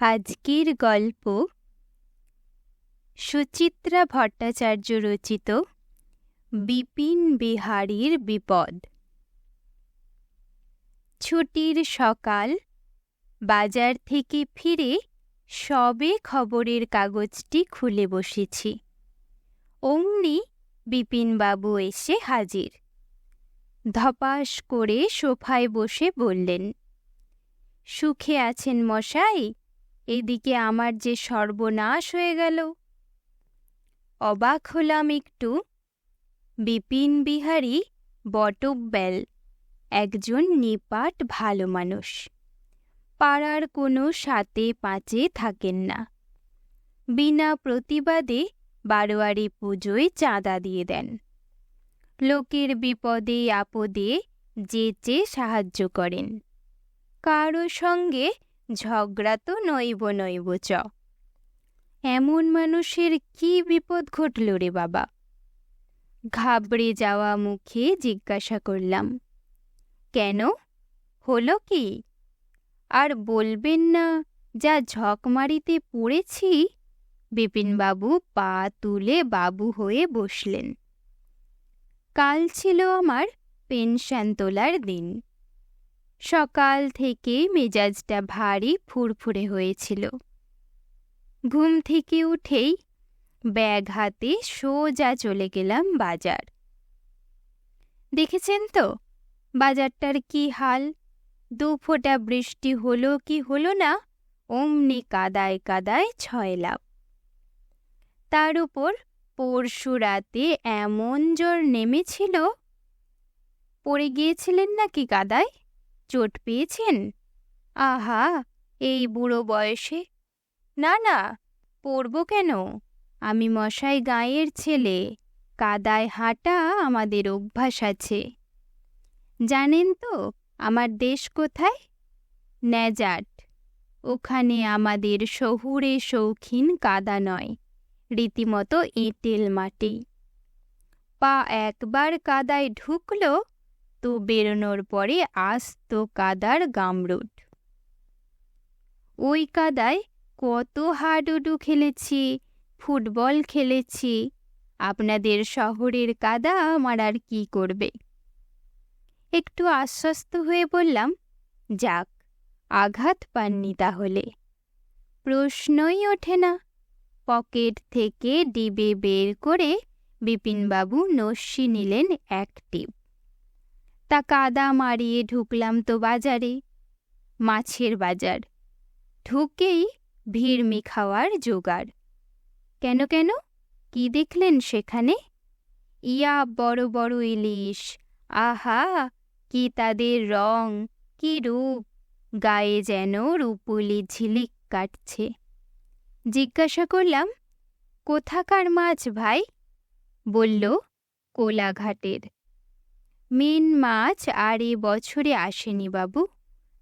আজকের গল্প সুচিত্রা ভট্টাচার্য রচিত বিপিন বিহারীর বিপদ। ছুটির সকাল, বাজার থেকে ফিরে সবে খবরের কাগজটি খুলে বসেছি। অমনি বিপিনবাবু এসে হাজির। ধপাস করে সোফায় বসে বললেন, সুখে আছেন মশাই? এদিকে আমার যে সর্বনাশ হয়ে গেল। অবাক হলাম একটু। বিপিন বিহারী বটব্যাল একজন নিপাট ভালো মানুষ। পাড়ার কোনো সাতে পাঁচে থাকেন না। বিনা প্রতিবাদে বারোয়ারি পুজোয় চাঁদা দিয়ে দেন। লোকের বিপদে আপদে যে চেয়ে সাহায্য করেন। কারও সঙ্গে ঝগড়া তো নইব নইব চ। এমন মানুষের কি বিপদ ঘটল রে বাবা? ঘাবড়ে যাওয়া মুখে জিজ্ঞাসা করলাম। কেন? হলো কি? আর বলবেন না, যা ঝকমারিতে পড়েছি? বিপিনবাবু পা তুলে বাবু হয়ে বসলেন। কাল ছিল আমার পেনশন তোলার দিন। সকাল থেকে মেজাজটা ভারী ফুরফুরে হয়েছিল। ঘুম থেকে উঠেই ব্যাগ হাতে সোজা চলে গেলাম বাজার। দেখেছেন তো, বাজারটার কি হাল? দু ফোঁটা বৃষ্টি হলো কি হলো না, অমনি কাদায় কাদায় ছয় লাভ তার উপর পরশু রাতে এমন জোর নেমেছিল, পড়ে গিয়েছিলেন নাকি কাদায়? চোট পেয়েছেন? আহা, এই বুড়ো বয়সে? না না, পড়ব কেন? আমি মশাই গাঁয়ের ছেলে, কাদায় হাঁটা আমাদের অভ্যাস আছে। জানেন তো, আমার দেশ কোথায়? ন্যাজাট, ওখানে আমাদের শহুরে শৌখিন কাদা নয়, রীতিমতো এঁটেল মাটি। পা একবার কাদায় ঢুকলো তো বেরোনোর পরে আস্ত কাদার গামরুট। ওই কাদায় কত হাডুডু খেলেছি, ফুটবল খেলেছি, আপনাদের শহরের কাদা আমার আর কি করবে? একটু আশ্বস্ত হয়ে বললাম, যাক, আঘাত পাননি তাহলে। প্রশ্নই ওঠে না। পকেট থেকে ডিবে বের করে বিপিনবাবু নস্যি নিলেন এক টিপ। তা কাদা মারিয়ে ঢুকলাম তো বাজারে। মাছের বাজার। ঢুকেই ভিড়মি খাওয়ার জোগাড়। কেন কেন? কি দেখলেন সেখানে? ইয়া বড় বড় ইলিশ। আহা, কি তাদের রং, কি রূপ। গায়ে যেন রূপুলি ঝিলিক কাটছে। জিজ্ঞাসা করলাম, কোথাকার মাছ ভাই? বলল, কোলাঘাটের। মেন মাছ আর এ বছরে আসেনি বাবু।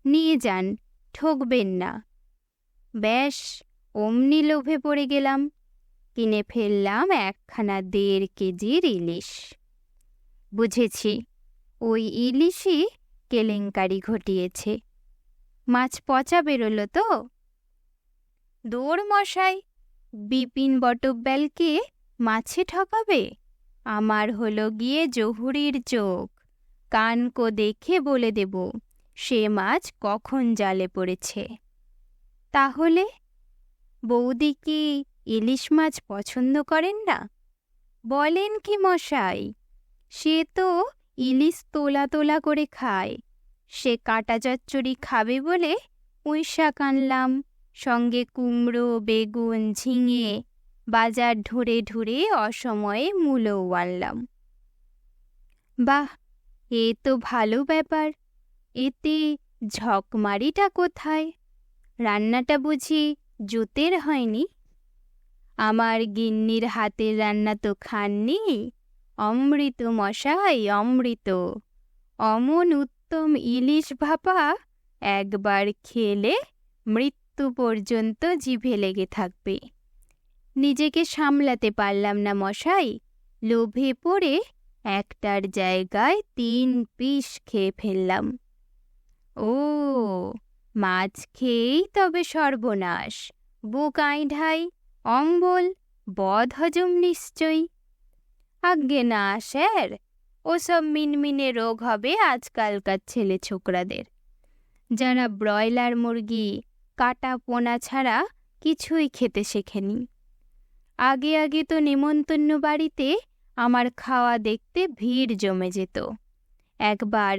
নিয়ে যান, ঠকবেন না। ব্যাস, অমনি লোভে পড়ে গেলাম। কিনে ফেললাম একখানা দেড় কেজির ইলিশ। বুঝেছি, ওই ইলিশই কেলেঙ্কারি ঘটিয়েছে। মাছ পচা বেরোলো তো। দৌড় মশাই বিপিন বটব্যালকে মাছে ঠকাবে? আমার হলো গিয়ে জহুরির চোখ। কানকো দেখে বলে দেব, সে মাছ কখন জালে পড়েছে? তাহলে বৌদি কি ইলিশ মাছ পছন্দ করেন না? বলেন কি মশাই, সে তো ইলিশ তোলা তোলা করে খায়। সে কাটা চচ্চড়ি খাবে বলে পুঁইশাক আনলাম, সঙ্গে কুমড়ো, বেগুন, ঝিঙে বাজার ঢুরে ঢুরে অসময়ে মূলও আনলাম। বাহ, এ তো ভালো ব্যাপার। এতে ঝকমারিটা কোথায়? রান্নাটা বুঝি জুতের হয়নি? আমার গিন্নির হাতের রান্না তো খাননি। অমৃত মশাই, অমৃত। অমন উত্তম ইলিশ ভাপা একবার খেলে মৃত্যু পর্যন্ত জিভে লেগে থাকবে। নিজেকে সামলাতে পারলাম না, মশাই। লোভে পড়ে একটার জায়গায় তিন পিস খেয়ে ফেললাম। ও, মাছ খেয়েই তবে সর্বনাশ। বুক আইঢাই অম্বল, বদ হজম নিশ্চয়ই। আজ্ঞে না, স্যার। ওসব মিনমিনে রোগ হবে আজকালকার ছেলে ছোকরাদের। যারা ব্রয়লার মুরগি, কাটা পোনা ছাড়া কিছুই খেতে শেখেনি। আগে আগে তো নেমন্তন্ন বাড়িতে আমার খাওয়া দেখতে ভিড় জমে যেত। একবার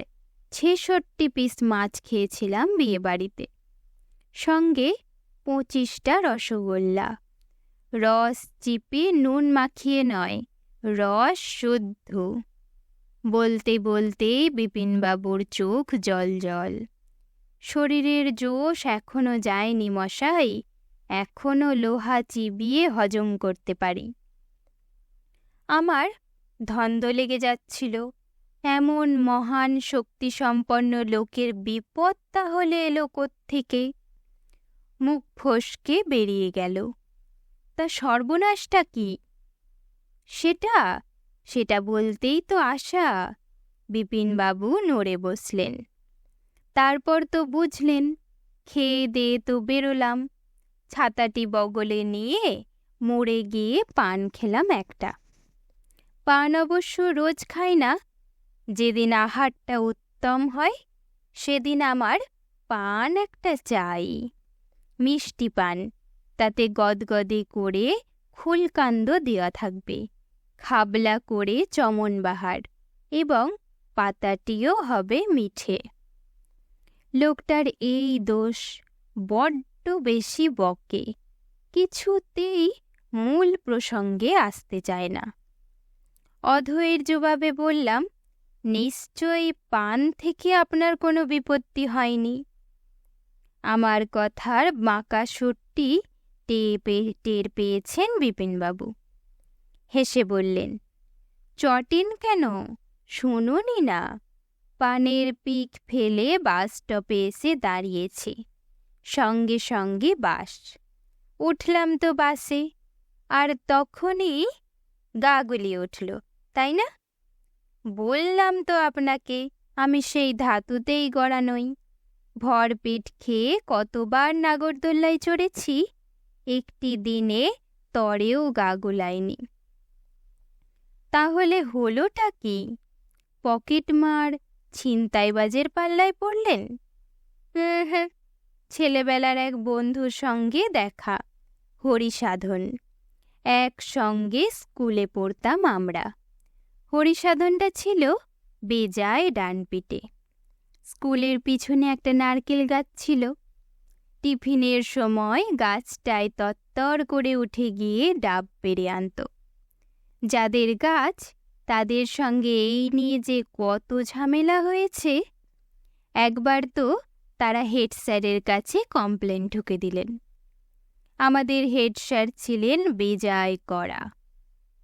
ছেষট্টি পিস মাছ খেয়েছিলাম বিয়ে বাড়িতে। সঙ্গে পঁচিশটা রসগোল্লা। রস চিপে নুন মাখিয়ে নয়, রস শুদ্ধ। বলতে বলতে বিপিনবাবুর চোখ জল জল শরীরের জোশ এখনও যায়নি মশাই এখনও লোহা চিবিয়ে হজম করতে পারি। আমার ধন্দ লেগে যাচ্ছিল। এমন মহান শক্তিসম্পন্ন লোকের বিপদ তাহলে এলো থেকে মুখ ফসকে বেরিয়ে গেল। তা সর্বনাশটা কি? সেটা সেটা বলতেই তো আশা, বিপিনবাবু নড়ে বসলেন। তারপর তো বুঝলেন, খেয়ে দিয়ে তো বেরোলাম। ছাতাটি বগলে নিয়ে মোড়ে গিয়ে পান খেলাম একটা। পান অবশ্য রোজ খাই না। যেদিন আহারটা উত্তম হয়, সেদিন আমার পান একটা চাই। মিষ্টি পান, তাতে গদগদে করে খুলকান্দ দেওয়া থাকবে। খাবলা করে চমন বাহার এবং পাতাটিও হবে মিঠে। লোকটার এই দোষ বড্ড বেশি বকে, কিছুতেই মূল প্রসঙ্গে আসতে চায় না। অধয়ের জবাবে বললাম, নিশ্চয়ই পান থেকে আপনার কোনো বিপত্তি হয়নি। আমার কথার বাঁকা সুরটি টের পেয়েছেন বিপিনবাবু। হেসে বললেন, চটিন কেন? শুনুনি না। পানের পিক ফেলে বাস স্টপে এসে দাঁড়িয়েছে। সঙ্গে সঙ্গে বাস। উঠলাম তো বাসে, আর তখনই গা গুলিয়ে উঠল, তাই না? বললাম তো আপনাকে, আমি সেই ধাতুতেই গড়া নই। ভর পেট খেয়ে কতবার নাগরদোল্লায় চড়েছি, একটি দিনে তরেও গা গুলায়নি তাহলে হলোটা কি? পকেটমার ছিনতাইবাজের পাল্লায় পড়লেন? হ্যাঁ ছেলেবেলার এক বন্ধুর সঙ্গে দেখা। হরিসাধন। একসঙ্গে স্কুলে পড়তাম আমরা। হরিসাধনটা ছিল বেজায় ডানপিটে। স্কুলের পিছনে একটা নারকেল গাছ ছিল। টিফিনের সময় গাছটায় তত্তর করে উঠে গিয়ে ডাব পেরে আনত। যাদের গাছ তাদের সঙ্গে এই নিয়ে যে কত ঝামেলা হয়েছে, একবার তো তারা হেড স্যারের কাছে কমপ্লেন ঢুকে দিলেন। আমাদের হেড স্যার ছিলেন বেজায় করা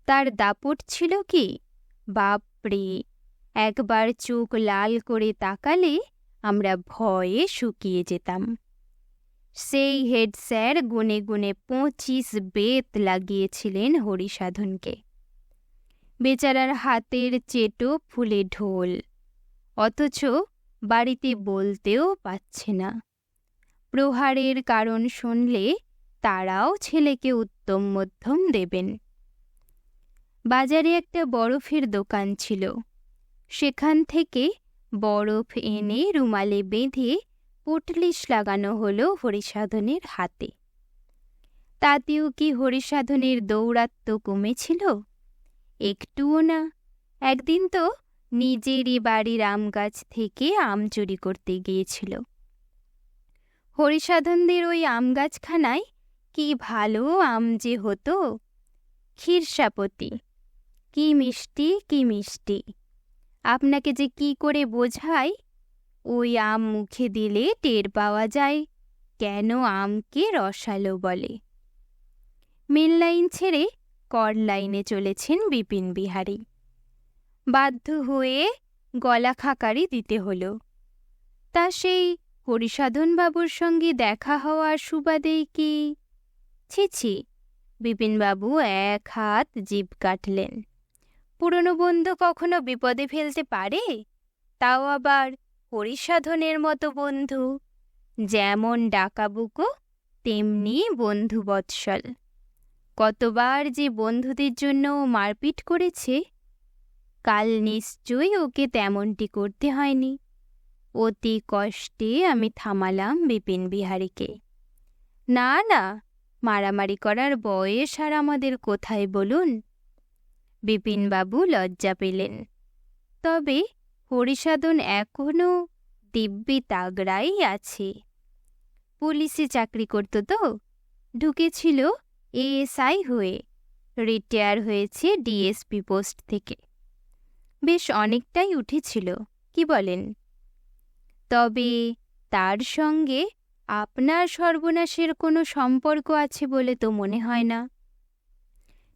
তার দাপট ছিল কি? বাপরে! একবার চোখ লাল করে তাকালে আমরা ভয়ে শুকিয়ে যেতাম। সেই হেড স্যার গুনে গুনে পঁচিশ বেত লাগিয়েছিলেন হরিসাধনকে। বেচারার হাতের চেটো ফুলে ঢোল। অথচ বাড়িতে বলতেও পাচ্ছে না। প্রহারের কারণ শুনলে তারাও ছেলেকে উত্তম মধ্যম দেবেন। বাজারে একটা বরফের দোকান ছিল। সেখান থেকে বরফ এনে রুমালে বেঁধে পুটলিশ লাগানো হলো হরিসাধনের হাতে। তাতেও কি হরিসাধনের দৌরাত্ম কমেছিল? একটুও না। একদিন তো নিজেরই বাড়ির আম গাছ থেকে আম চুরি করতে গিয়েছিল। হরিসাধনদের ওই আম গাছখানায় কি ভালো আম যে হতো? ক্ষীরসাপতি। কি মিষ্টি কি মিষ্টি। আপনাকে যে কি করে বোঝাই ওই আম মুখে দিলে টের পাওয়া যায়, কেন আমকে রসালো বলে। মেন লাইন ছেড়ে কর লাইনে চলেছেন বিপিন বিহারী। বাধ্য হয়ে গলা খাকারি দিতে হলো। তা সেই হরিসাধনবাবুর সঙ্গে দেখা হওয়ার সুবাদেই কি? ছি ছি, বিপিনবাবু এক হাত জিভ কাটলেন। পুরনো বন্ধু কখনো বিপদে ফেলতে পারে? তাও আবার হরিসাধনের মতো বন্ধু, যেমন ডাকাবুকো, তেমনি বন্ধু বৎসল কতবার যে বন্ধুদের জন্য মারপিট করেছে কাল নিশ্চয়ই ওকে তেমনটি করতে হয়নি। অতি কষ্টে আমি থামালাম বিপিন বিহারীকে। না না, মারামারি করার বয়স আর আমাদের কোথায় বলুন? বিপিনবাবু লজ্জা পেলেন। তবে হরিসাধন এখনও দিব্যি তাগড়াই আছে। পুলিশে চাকরি করত তো, ঢুকেছিল এএসআই হয়ে, রিটায়ার হয়েছে ডিএসপি পোস্ট থেকে। বেশ অনেকটাই উঠেছিল, কি বলেন? তবে তার সঙ্গে আপনার সর্বনাশের কোনো সম্পর্ক আছে বলে তো মনে হয় না।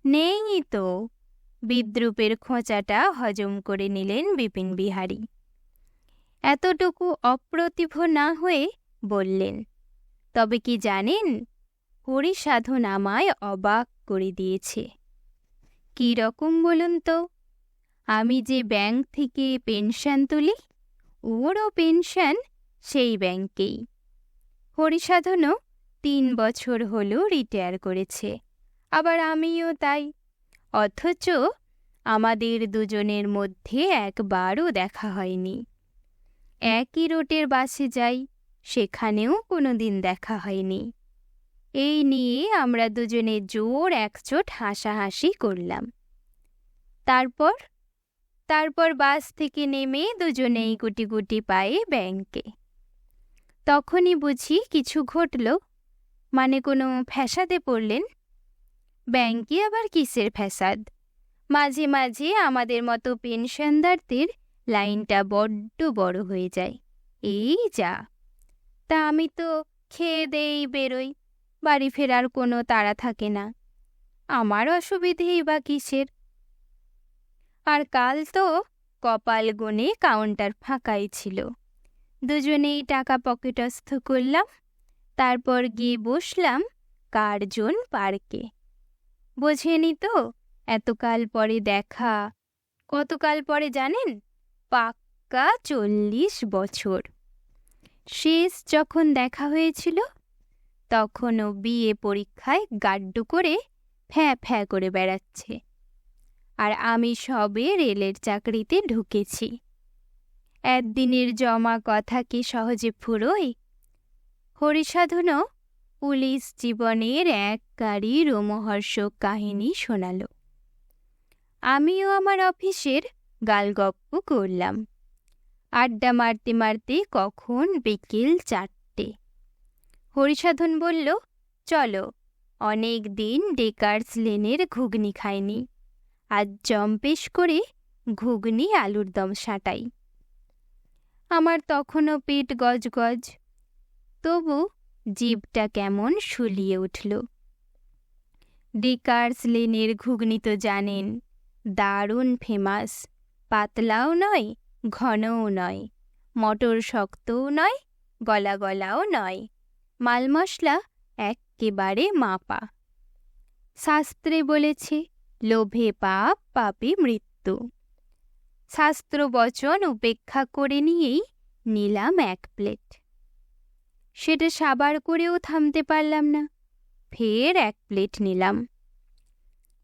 নেই তো, বিদ্রুপের খোঁচাটা হজম করে নিলেন বিপিন বিহারী। এতটুকু অপ্রতিভ না হয়ে বললেন, তবে কি জানেন হরিসাধন আমায় অবাক করে দিয়েছে। কী রকম বলুন তো? আমি যে ব্যাংক থেকে পেনশন তুলি, ওরও পেনশন সেই ব্যাংকেই। হরিসাধনও তিন বছর হলো রিটায়ার করেছে, আবার আমিও তাই। অথচ আমাদের দুজনের মধ্যে একবারও দেখা হয়নি। একই রোটের বাসে যাই, সেখানেও কোনো দিন দেখা হয়নি। এই নিয়ে আমরা দুজনে জোর একচোট হাসাহাসি করলাম। তারপর তারপর বাস থেকে নেমে দুজনেই গুটি গুটি পায়ে ব্যাংকে। তখনই বুঝি কিছু ঘটল মানে কোনো ফ্যাসাদে পড়লেন। ব্যাংকে আবার কিসের ফ্যাসাদ? মাঝে মাঝে আমাদের মতো পেনশনদারদের লাইনটা বড্ড বড় হয়ে যায়। এই যা, তা আমি তো খেয়ে দেই বেরোই, বাড়ি ফেরার কোনো তাড়া থাকে না। আমার অসুবিধেই বা কিসের? আর কাল তো কপাল গুনে কাউন্টার ফাঁকাই ছিল। দুজনেই টাকা পকেটস্থ করলাম, তারপর গিয়ে বসলাম কার্জন পার্কে। বোঝেনি তো এতকাল পরে দেখা, কতকাল পরে জানেন? পাক্কা চল্লিশ বছর। শেষ যখন দেখা হয়েছিল, তখনও বিয়ে পরীক্ষায় গাড্ডু করে ফ্যাঁ ফ্যাঁ করে বেড়াচ্ছে। আর আমি সবে রেলের চাকরিতে ঢুকেছি। একদিনের জমা কথা কি সহজে ফুরোয়? হরিসাধনও পুলিশ জীবনের এক গাড়ি রোমহর্ষক কাহিনী শোনাল। আমিও আমার অফিসের গালগপ্প করলাম। আড্ডা মারতে মারতে কখন বিকেল চারটে। হরিসাধন বলল, চলো, অনেক দিন ডেকার্স লেনের ঘুগনি খায়নি আজ জম্পেশ করে ঘুগনি আলুর দম সাঁটাই। আমার তখনও পেট গজগজ, তবু জিভটা কেমন শুলিয়ে উঠল। ডেকার্স লেনের ঘুগনি তো জানেন, দারুণ ফেমাস পাতলাও নয়, ঘনও নয়, মটর শক্তও নয় গলা গলাও নয় মাল মশলা একেবারে মাপা। শাস্ত্রে বলেছে লোভে পাপ, পাপে মৃত্যু। শাস্ত্র বচন উপেক্ষা করে নিয়েই নিলাম এক প্লেট। সেটা সাবার করেও থামতে পারলাম না, ফের এক প্লেট নিলাম।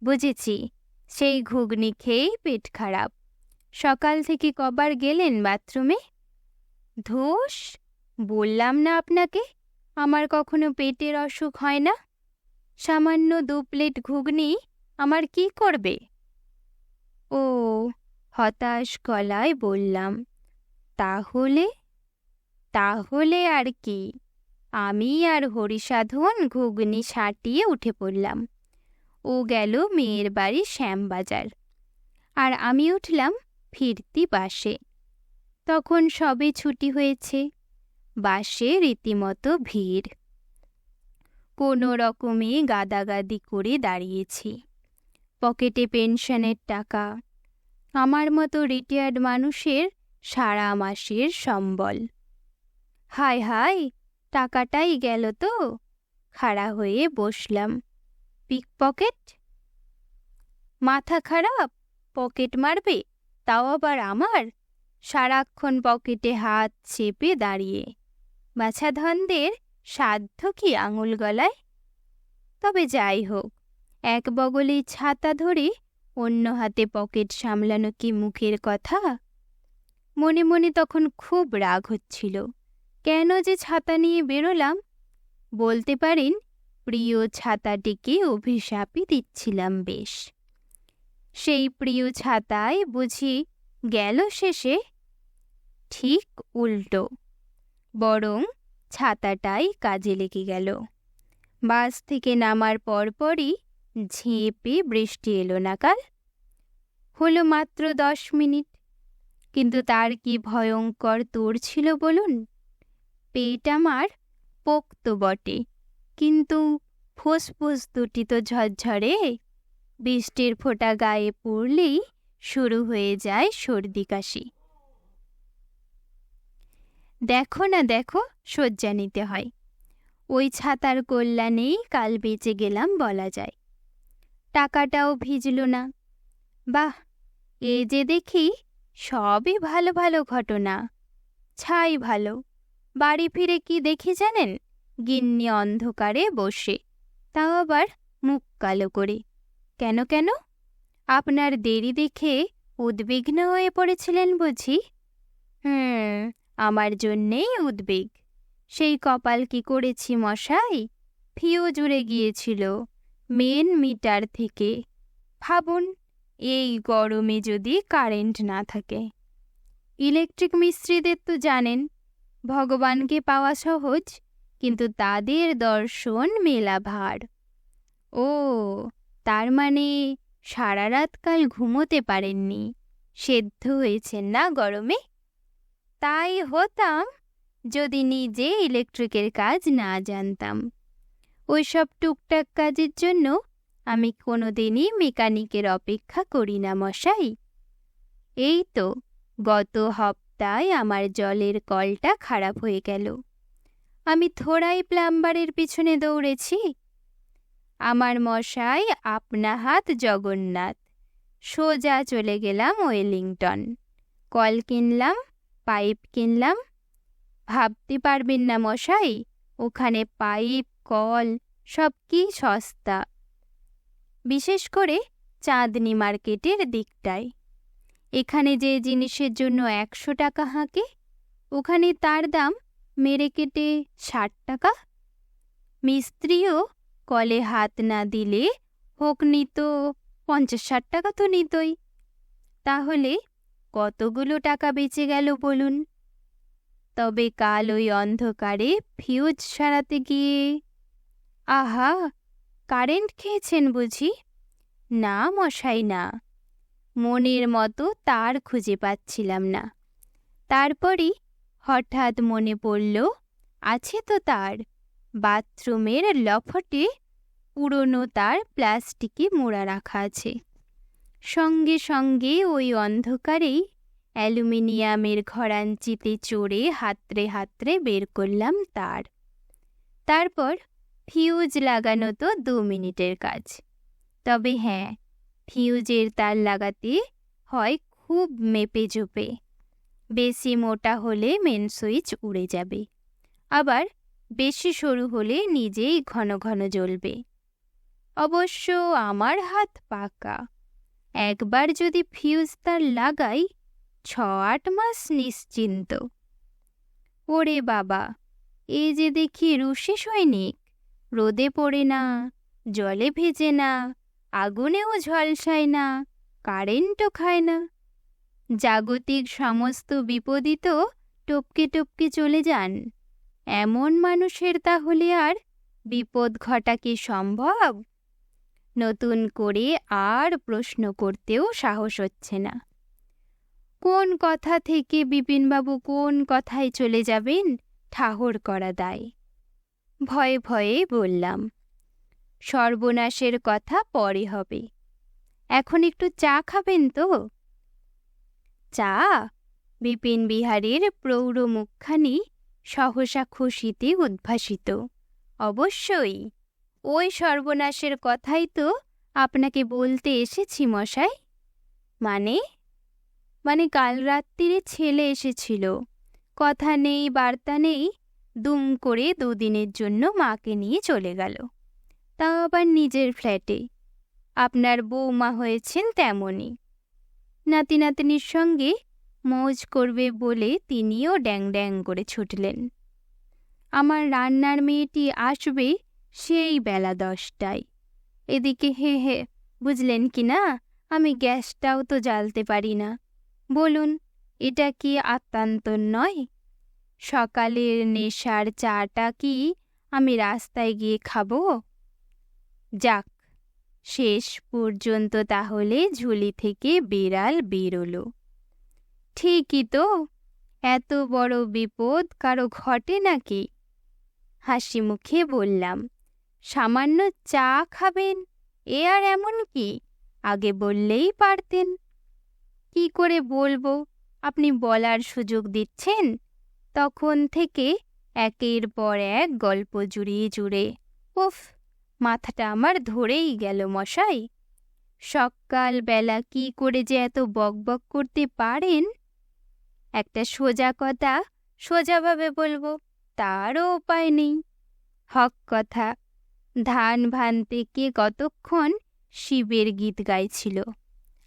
বুঝেছি, সেই ঘুগনি খেয়েই পেট খারাপ। সকাল থেকে কবার গেলেন বাথরুমে? ধোস, বললাম না আপনাকে, আমার কখনো পেটের অসুখ হয় না। সামান্য দু প্লেট ঘুগনি আমার কি করবে? ও, হতাশ গলায় বললাম, তাহলে? তাহলে আর কি? আমি আর হরিসাধন ঘুগনি সাঁটিয়ে উঠে পড়লাম। ও গেল মেয়ের বাড়ি শ্যামবাজার। আর আমি উঠলাম ফিরতি বাসে। তখন সবে ছুটি হয়েছে। বাসে রীতিমতো ভিড়। কোনো রকমে গাদাগাদি করে দাঁড়িয়েছি। পকেটে পেনশনের টাকা। আমার মতো রিটায়ার্ড মানুষের সারা মাসের সম্বল। হায় হায় টাকাটাই গেল তো। খাড়া হয়ে বসলাম। Pickpocket? মাথা খারাপ, পকেট মারবে, তাও আবার আমার? সারাক্ষণ পকেটে হাত চেপে দাঁড়িয়ে। বাছাধনদের সাধ্য কি আঙুল গলায়? তবে যাই হোক এক বগলে ছাতা ধরে অন্য হাতে পকেট সামলানো কি মুখের কথা? মনে মনে তখন খুব রাগ হচ্ছিল। কেন যে ছাতা নিয়ে বেরোলাম? বলতে পারেন, প্রিয় ছাতাটিকে অভিশাপই দিচ্ছিলাম বেশ। সেই প্রিয় ছাতায় বুঝি গেল শেষে? ঠিক উল্টো। বরং ছাতাটাই কাজে লেগে গেল। বাস থেকে নামার পরপরই ঝেঁপে বৃষ্টি এলো না কাল? হলো মাত্র দশ মিনিট। কিন্তু তার কি ভয়ঙ্কর তোর ছিল বলুন? পেট আমার পোক্ত বটে। কিন্তু ফোসফোস দুটি তো ঝরঝরে। বৃষ্টির ফোঁটা গায়ে পড়লেই শুরু হয়ে যায় সর্দি কাশি। দেখো না দেখো, শয্যা নিতে হয়। ওই ছাতার কল্যাণেই কাল বেঁচে গেলাম বলা যায়। টাকাটাও ভিজল না। বাহ, এ যে দেখি সবই ভালো ভালো ঘটনা। ছাই ভালো। বাড়ি ফিরে কি দেখি জানেন? গিন্নি অন্ধকারে বসে, তাও আবার মুখ কালো করে। কেন কেন? আপনার দেরি দেখে উদ্বিগ্ন হয়ে পড়েছিলেন বুঝি? হুম, আমার জন্যেই উদ্বেগ। সেই কপাল কি করেছি মশাই? ফিও জুড়ে গিয়েছিল। মেন মিটার থেকে। ভাবুন, এই গরমে যদি কারেন্ট না থাকে। ইলেকট্রিক মিস্ত্রিদের তো জানেন, ভগবানকে পাওয়া সহজ, কিন্তু তাদের দর্শন মেলা ভার। ও, তার মানে সারা রাত কাল ঘুমোতে পারেননি, সেদ্ধ হয়েছেন না গরমে? তাই হতাম, যদি নিজে ইলেকট্রিকের কাজ না জানতাম। ওইসব টুকটাক কাজের জন্য আমি কোনোদিনই মেকানিকের অপেক্ষা করি না, মশাই। এই তো, গত হপ্তায় আমার জলের কলটা খারাপ হয়ে গেল। আমি থোড়াই প্লাম্বারের পিছনে দৌড়েছি। আমার মশাই আপনা হাত জগন্নাথ, সোজা চলে গেলাম ওয়েলিংটন। কল কিনলাম, পাইপ কিনলাম। ভাবতে পারবেন না মশাই, ওখানে পাইপ, কল সব কি সস্তা। বিশেষ করে চাঁদনি মার্কেটের দিকটায়। এখানে যে জিনিসের জন্য একশো টাকা হাঁকে, ওখানে তার দাম মেরে কেটে ষাট টাকা। মিস্ত্রিও কলে হাত না দিলে হোক নিত পঞ্চাশ ষাট টাকা তো নিতই। তাহলে কতগুলো টাকা বেঁচে গেল বলুন? তবে কাল ওই অন্ধকারে ফিউজ সারাতে গিয়ে আহা, কারেন্ট খেয়েছেন বুঝি? না মশাই, না। মনের মতো তার খুঁজে পাচ্ছিলাম না। তারপরই হঠাৎ মনে পড়ল, আছে তো তার। বাথরুমের লফটে পুরনো তার প্লাস্টিকে মোড়া রাখা আছে। সঙ্গে সঙ্গে ওই অন্ধকারেই অ্যালুমিনিয়ামের ঘরাঞ্চিতে চড়ে হাতড়ে হাতড়ে বের করলাম তার। তারপর ফিউজ লাগানো তো দু মিনিটের কাজ। তবে হ্যাঁ ফিউজের তার লাগাতে হয় খুব মেপে জোপে বেশি মোটা হলে মেন সুইচ উড়ে যাবে। আবার বেশি সরু হলে নিজেই ঘন ঘন জ্বলবে। অবশ্য আমার হাত পাকা। একবার যদি ফিউজ তার লাগাই ছ আট মাস নিশ্চিন্ত। ওরে বাবা, এ যে দেখি রুশি সৈনিক। রোদে পড়ে না, জলে ভেজে না, আগুনেও ঝলসায় না, কারেন্টও খায় না। জাগতিক সমস্ত বিপদই তো টপকে টপকে চলে যান। এমন মানুষের তাহলে আর বিপদ ঘটা কি সম্ভব? নতুন করে আর প্রশ্ন করতেও সাহস হচ্ছে না। কোন কথা থেকে বিপিনবাবু কোন কথায় চলে যাবেন? ঠাহর করা দায়। ভয়ে ভয়ে বললাম, সর্বনাশের কথা পরে হবে। এখন একটু চা খাবেন তো? চা? বিপিন বিহারীর প্রৌঢ় মুখখানি সহসা খুশিতে উদ্ভাসিত। অবশ্যই, ওই সর্বনাশের কথাই তো আপনাকে বলতে এসেছি মশাই। মানে? মানে কাল রাত্রিরে ছেলে এসেছিল। কথা নেই, বার্তা নেই দুম করে দুদিনের জন্য মাকে নিয়ে চলে গেল। তাও আবার নিজের ফ্ল্যাটে। আপনার বৌমা হয়েছেন তেমনই। নাতি নাতনির সঙ্গে মৌজ করবে বলে তিনিও ড্যাং ড্যাং করে ছুটলেন। আমার রান্নার মেয়েটি আসবে সেই বেলা দশটায়। এদিকে হে হে, বুঝলেন কি না, আমি গ্যাসটাও তো জ্বালতে পারি না। বলুন, এটা কি আত্মান্তর নয়? সকালের নেশার চাটা কি আমি রাস্তায় গিয়ে খাব? যাক, শেষ পর্যন্ত তাহলে ঝুলি থেকে বিড়াল বেরোলো। ঠিকই তো, এত বড় বিপদ কারও ঘটে নাকি? হাসি মুখে বললাম, সামান্য চা খাবেন, এ আর এমন কি? আগে বললেই পারতেন। কি করে বলব, আপনি বলার সুযোগ দিচ্ছেন? তখন থেকে একের পর এক গল্প জুড়িয়ে জুড়ে। উফ, মাথাটা আমার ধরেই গেল মশাই। সকালবেলা কি করে যে এত বকবক করতে পারেন? একটা সোজা কথা সোজাভাবে বলব, তারও উপায় নেই। হক কথা, ধান ভানতে কে কতক্ষণ শিবের গীত গাইছিল?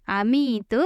আমি তো